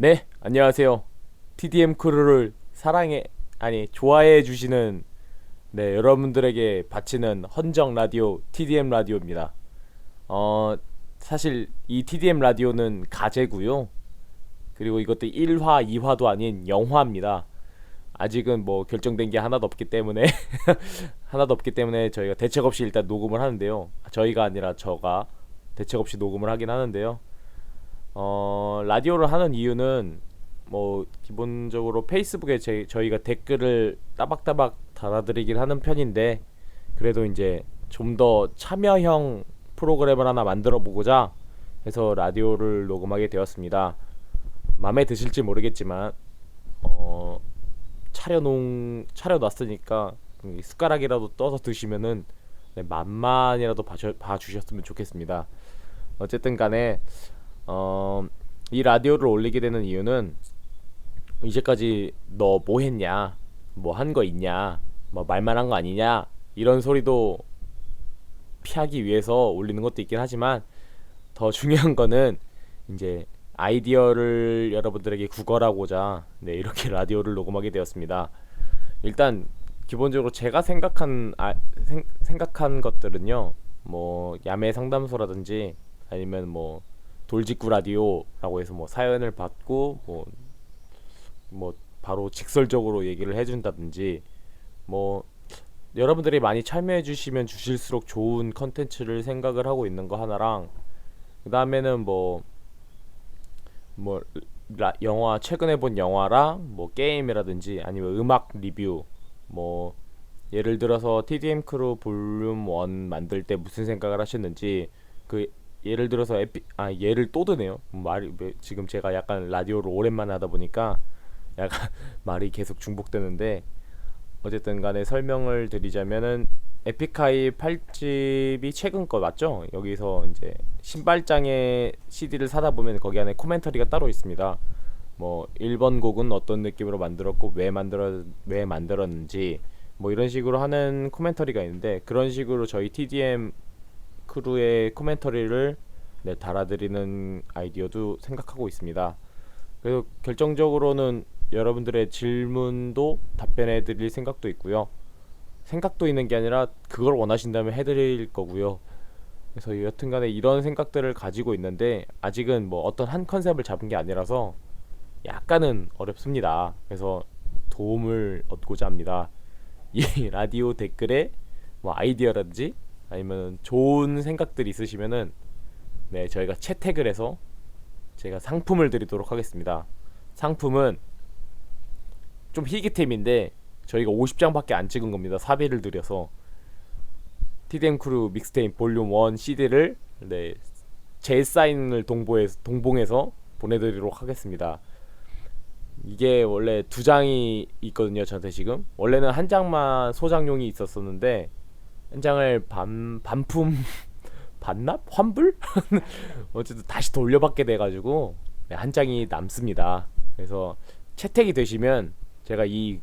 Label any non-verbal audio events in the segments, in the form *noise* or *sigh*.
네, 안녕하세요. TDM 크루를 사랑해, 아니, 좋아해 주시는, 네, 여러분들에게 바치는 헌정 라디오, TDM 라디오입니다. 어, 사실 이 TDM 라디오는 가제고요. 그리고 이것도 1화, 2화도 아닌 영화입니다. 아직은 뭐 결정된 게 하나도 없기 때문에 *laughs* 하나도 없기 때문에 저희가 대책 없이 일단 녹음을 하는데요. 저희가 아니라 저가 대책 없이 녹음을 하긴 하는데요. 어, 라디오를 하는 이유는 뭐 기본적으로 페이스북에 제, 저희가 댓글을 따박따박 달아드리긴 하는 편인데 그래도 이제 좀 더 참여형 프로그램을 하나 만들어 보고자 해서 라디오를 녹음하게 되었습니다. 마음에 드실지 모르겠지만 어, 차려놓은 차려놨으니까 숟가락이라도 떠서 드시면은 네, 맛만이라도 봐주, 봐주셨으면 좋겠습니다. 어쨌든 간에 어, 이 라디오를 올리게 되는 이유는 이제까지 너 뭐 했냐, 뭐 한 거 있냐, 뭐 말만 한 거 아니냐 이런 소리도 피하기 위해서 올리는 것도 있긴 하지만 더 *laughs* 중요한 거는 이제 아이디어를 여러분들에게 구걸하고자 네, 이렇게 *laughs* 라디오를 녹음하게 되었습니다. 일단 기본적으로 제가 생각한 아, 생, 생각한 것들은요. 뭐 야매 상담소라든지 아니면 뭐 돌직구 라디오라고 해서 뭐 사연을 받고 뭐, 뭐 바로 직설적으로 얘기를 해준다든지 뭐 여러분들이 많이 참여해 주시면 주실수록 좋은 컨텐츠를 생각을 하고 있는 거 하나랑 그 다음에는 뭐뭐 영화 최근에 본 영화랑 뭐 게임이라든지 아니면 음악 리뷰 뭐 예를 들어서 TDM 크루 볼륨 1 만들 때 무슨 생각을 하셨는지 그 예를 들어서 에피 아 예를 또 드네요 말이 지금 제가 약간 라디오를 오랜만에 하다 보니까 약간 *laughs* 말이 계속 중복되는데 어쨌든 간에 설명을 드리자면은 에픽하이 8집이 최근 거 맞죠? 여기서 이제 신발장에 CD를 사다 보면 거기 안에 코멘터리가 따로 있습니다. 뭐 1번 곡은 어떤 느낌으로 만들었고 왜 만들어 왜 만들었는지 뭐 이런 식으로 하는 코멘터리가 있는데 그런 식으로 저희 TDM 크루의 코멘터리를 네, 달아드리는 아이디어도 생각하고 있습니다. 그래서 결정적으로는 여러분들의 질문도 답변해 드릴 생각도 있고요. 생각도 있는 게 아니라 그걸 원하신다면 해 드릴 거고요. 그래서 여튼간에 이런 생각들을 가지고 있는데 아직은 뭐 어떤 한 컨셉을 잡은 게 아니라서 약간은 어렵습니다. 그래서 도움을 얻고자 합니다. 이 라디오 댓글에 뭐 아이디어라든지 아니면 좋은 생각들이 있으시면은 네 저희가 채택을 해서 제가 상품을 드리도록 하겠습니다. 상품은 좀 희귀템인데 저희가 50장밖에 안 찍은 겁니다. 사비를 들여서 TDM 크루 믹스테인 볼륨 1 CD를 네, 제 사인을 동보해서, 동봉해서 보내드리도록 하겠습니다. 이게 원래 두 장이 있거든요. 저한테 지금 원래는 한 장만 소장용이 있었었는데 한 장을 반 반품 *laughs* 반납 환불 *laughs* 어쨌든 다시 돌려받게 돼가지고 네, 한 장이 남습니다. 그래서 채택이 되시면 제가 이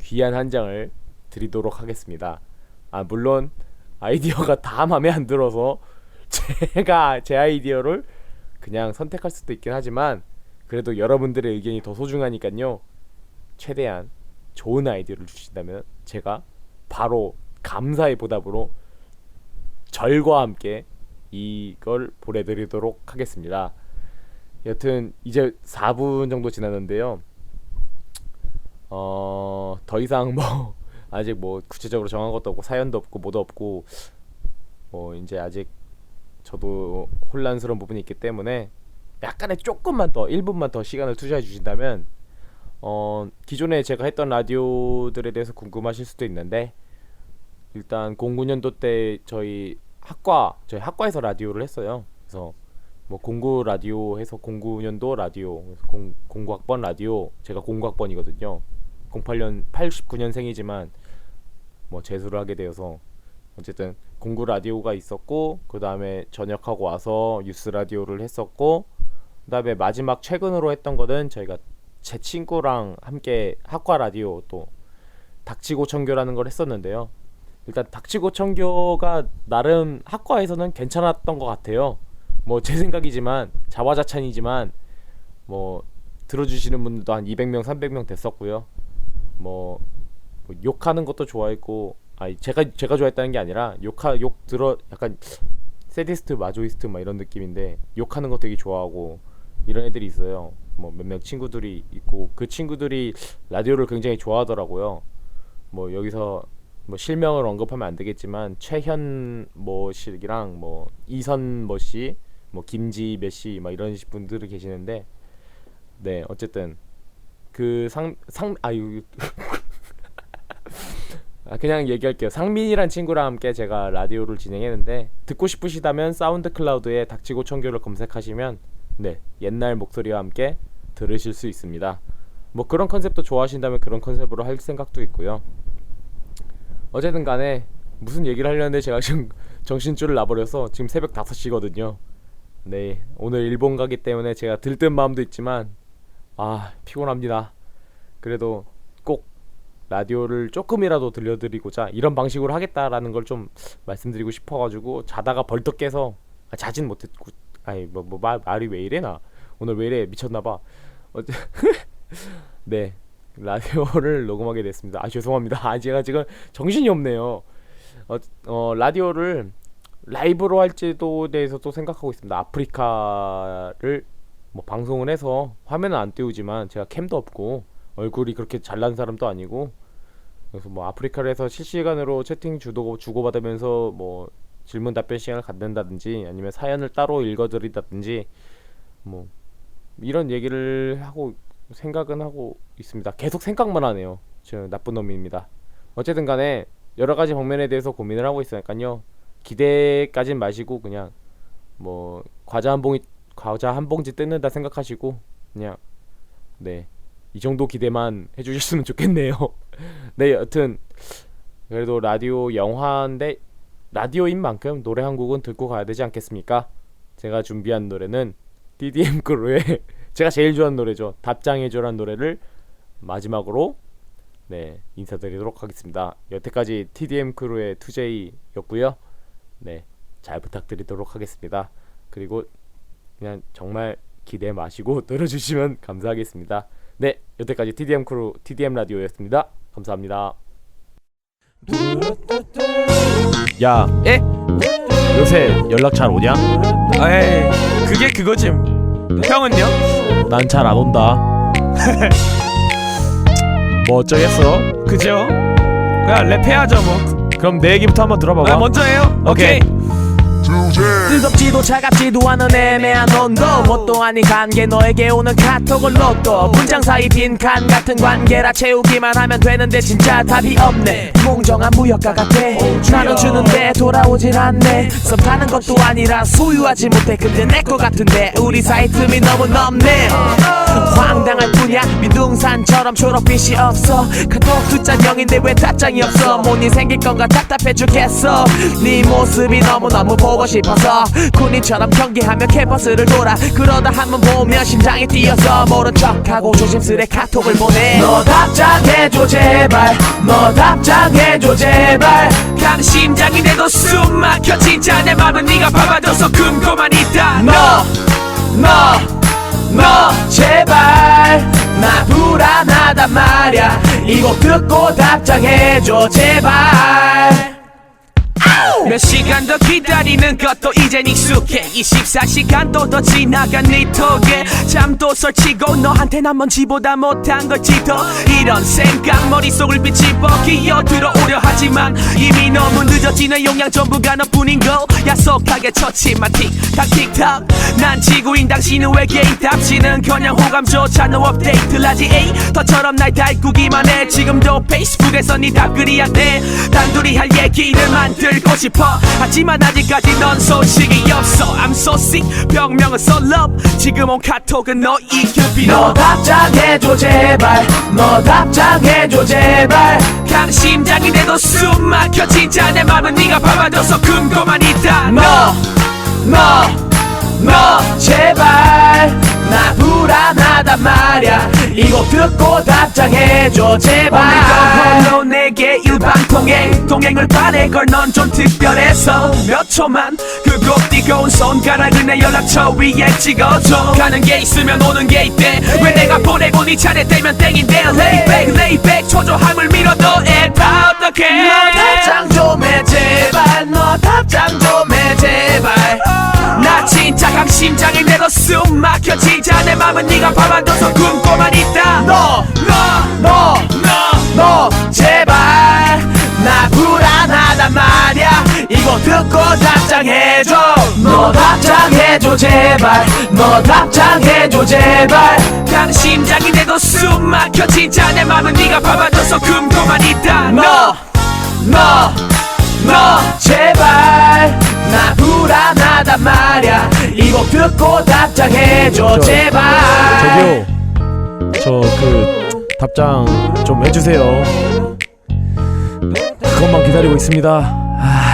귀한 한 장을 드리도록 하겠습니다. 아 물론 아이디어가 다 마음에 안 들어서 *laughs* 제가 제 아이디어를 그냥 선택할 수도 있긴 하지만 그래도 여러분들의 의견이 더 소중하니까요. 최대한 좋은 아이디어를 주신다면 제가 바로 감사의 보답으로 절과 함께 이걸 보내드리도록 하겠습니다. 여튼 이제 4분 정도 지났는데요. 어, 더 이상 뭐 *laughs* 아직 뭐 구체적으로 정한 것도 없고 사연도 없고 뭐도 없고 뭐 이제 아직 저도 혼란스러운 부분이 있기 때문에 약간의 조금만 더 1분만 더 시간을 투자해 주신다면 어 기존에 제가 했던 라디오들에 대해서 궁금하실 수도 있는데 일단 09년도 때 저희 학과 저희 학과에서 라디오를 했어요. 그래서 뭐 공구 라디오 해서 09년도 라디오 0, 09학번 라디오 제가 09학번이거든요. 08년 89년생이지만 뭐 재수를 하게 되어서 어쨌든 공구 라디오가 있었고 그 다음에 전역하고 와서 뉴스 라디오를 했었고 그 다음에 마지막 최근으로 했던 거는 저희가 제 친구랑 함께 학과 라디오 또 닥치고 청교라는 걸 했었는데요. 일단 닥치고 청교가 나름 학과에서는 괜찮았던 것 같아요. 뭐 제 생각이지만 자화자찬이지만 뭐 들어주시는 분들도 한 200명, 300명 됐었고요. 뭐, 뭐 욕하는 것도 좋아했고, 아니 제가 제가 좋아했다는 게 아니라 욕하 욕 들어 약간 세디스트, 마조이스트 막 이런 느낌인데 욕하는 거 되게 좋아하고 이런 애들이 있어요. 뭐몇명 친구들이 있고 그 친구들이 라디오를 굉장히 좋아하더라고요. 뭐 여기서 뭐 실명을 언급하면 안 되겠지만 최현 뭐 씨랑 뭐 이선 뭐 씨, 뭐 김지 몇씨 막 이런 분들이 계시는데 네 어쨌든 그 상 상 아유 *laughs* 아 그냥 얘기할게요. 상민이란 친구랑 함께 제가 라디오를 진행했는데 듣고 싶으시다면 사운드 클라우드에 닥치고 청교를 검색하시면 네 옛날 목소리와 함께 들으실 수 있습니다. 뭐 그런 컨셉도 좋아하신다면 그런 컨셉으로 할 생각도 있고요. 어쨌든 간에 무슨 얘기를 하려는데 제가 지금 *laughs* 정신줄을 놔버려서 지금 새벽 5시거든요. 네 오늘 일본 가기 때문에 제가 들뜬 마음도 있지만 아 피곤합니다. 그래도 꼭 라디오를 조금이라도 들려드리고자 이런 방식으로 하겠다라는 걸 좀 말씀드리고 싶어가지고 자다가 벌떡 깨서 아, 자진 못했고 아니 뭐, 뭐 말, 말이 왜 이래 나 오늘 왜 이래 미쳤나봐 어째 *laughs* 네 라디오를 *laughs* 녹음하게 됐습니다. 아 죄송합니다. 아 제가 지금 정신이 없네요. 어, 어 라디오를 라이브로 할지도 대해서도 생각하고 있습니다. 아프리카를 뭐 방송을 해서 화면은 안 띄우지만 제가 캠도 없고 얼굴이 그렇게 잘난 사람도 아니고 그래서 뭐 아프리카를 해서 실시간으로 채팅 주도 주고받으면서 뭐 질문 답변 시간을 갖는다든지 아니면 사연을 따로 읽어드린다든지 뭐 이런 얘기를 하고 생각은 하고 있습니다. 계속 생각만 하네요. 저 나쁜 놈입니다. 어쨌든 간에 여러 가지 방면에 대해서 고민을 하고 있으니까요. 기대까진 마시고 그냥 뭐 과자 한 봉이 과자 한 봉지 뜯는다 생각하시고 그냥 네. 이 정도 기대만 해 주셨으면 좋겠네요. *laughs* 네, 여튼 그래도 라디오 영화인데 라디오인 만큼 노래 한 곡은 듣고 가야 되지 않겠습니까? 제가 준비한 노래는 DDM 크루의 제가 제일 좋아하는 노래죠. 답장해줘란 노래를 마지막으로 네 인사드리도록 하겠습니다. 여태까지 TDM 크루의 2J였고요. 네, 잘 부탁드리도록 하겠습니다. 그리고 그냥 정말 기대 마시고 *laughs* 들어주시면 감사하겠습니다. 네, 여태까지 TDM 크루 TDM 라디오였습니다. 감사합니다. 야, 예? 요새 연락 잘 오냐? 에이 그게 그거지 형은요? 난 잘 안 온다. *laughs* 뭐 어쩌겠어? 그죠? 그냥 랩해야죠 뭐 그럼 내 얘기부터 한번 들어봐봐. 아, 먼저 해요? 오케이. 오케이 뜨겁지도 차갑지도 않은 애매한 온도 뭣도 아닌 관계 너에게 오는 카톡을 로또 문장 사이 빈칸 같은 관계라 채우기만 하면 되는데 진짜 답이 없네. 공정한 무역가 같아. 나는 주는데 돌아오질 않네. 썸 타는 것도 아니라 소유하지 못해. 근데 내 거 같은데 우리 사이 틈이 너무 넓네. 황당할 뿐이야. 민둥산처럼 초록빛이 없어. 카톡 숫자 0인데 왜 답장이 없어? 뭔일 생길 건가 답답해 죽겠어. 네 모습이 너무너무 보고 싶어 서 군인처럼 경기하며 캠퍼스를 돌아 그러다 한번 보면 심장이 뛰어서 모른 척하고 조심스레 카톡을 보내. 너 답장해줘 제발. 너 답장해줘 제발. 가는 심장이 내도 숨 막혀. 진짜 내 맘은 네가 밟아줘서 금고만 있다. 너 너 너 제발. 나 불안하단 말야. 이곡 듣고 답장해줘 제발 몇 시간 더 기다리는 것도 이젠 익숙해. 24시간도 더 지나간 네 톡에 잠도 설치고 너한테 난 먼지보다 못한 걸지도 이런 생각 머릿속을 비집어 기어들어 오려 하지만 이미 너무 늦었지. 내 용량 전부가 너뿐인 걸 약속하게 쳤지만 틱탁 틱탁. 난 지구인 당신은 외계인 답지는 그냥 호감조차 no 업데이트를 하지 에이 너처럼 날 달구기만 해. 지금도 페이스북에서 네 답글이 안돼. 단둘이 할 얘기를 만들고 싶어 하지만 아직까지 넌 소식이 없어. I'm so sick. 병명은 so love. 지금 온 카톡은 너 이길 너 답장해줘 제발. 너 답장해줘 제발. 가는 심장이 내도 숨 막혀. 진짜 내 맘은 네가 밟아줘서 금고만 있다 너 너 너 제발. 나 불안하단 말야. 이곡 듣고 답장해줘 제발. 홀로 내게 동행 동행을 바래 걸넌 좀 특별해서 몇 초만 그곡 뜨거운 손가락을 내 연락처 위에 찍어줘. 가는 게 있으면 오는 게 있대. 왜 내가 보내고 네 차례 되면 땡인데? 레이백 레이백 초조함을 밀어도 애다 어떡해? 너 답장 좀해 제발. 너 답장 좀해 제발. 나 진짜 강 심장이 내도 숨 막혀 지자 내 맘은 네가 밤아둬서 굶고만 있다. 너너 답장해줘. 너 답장해줘 제발. 너 답장해줘 제발. 강심장인데도 숨 막혀 진짜 내 맘은 네가 밤아줘서 굶고만 있다. 너 너, 너 제발. 나 불안하단 말야. 이 곡 듣고 답장해줘 제발. 저기요. 저 그 답장 좀 해주세요. 그것만 기다리고 있습니다. 아,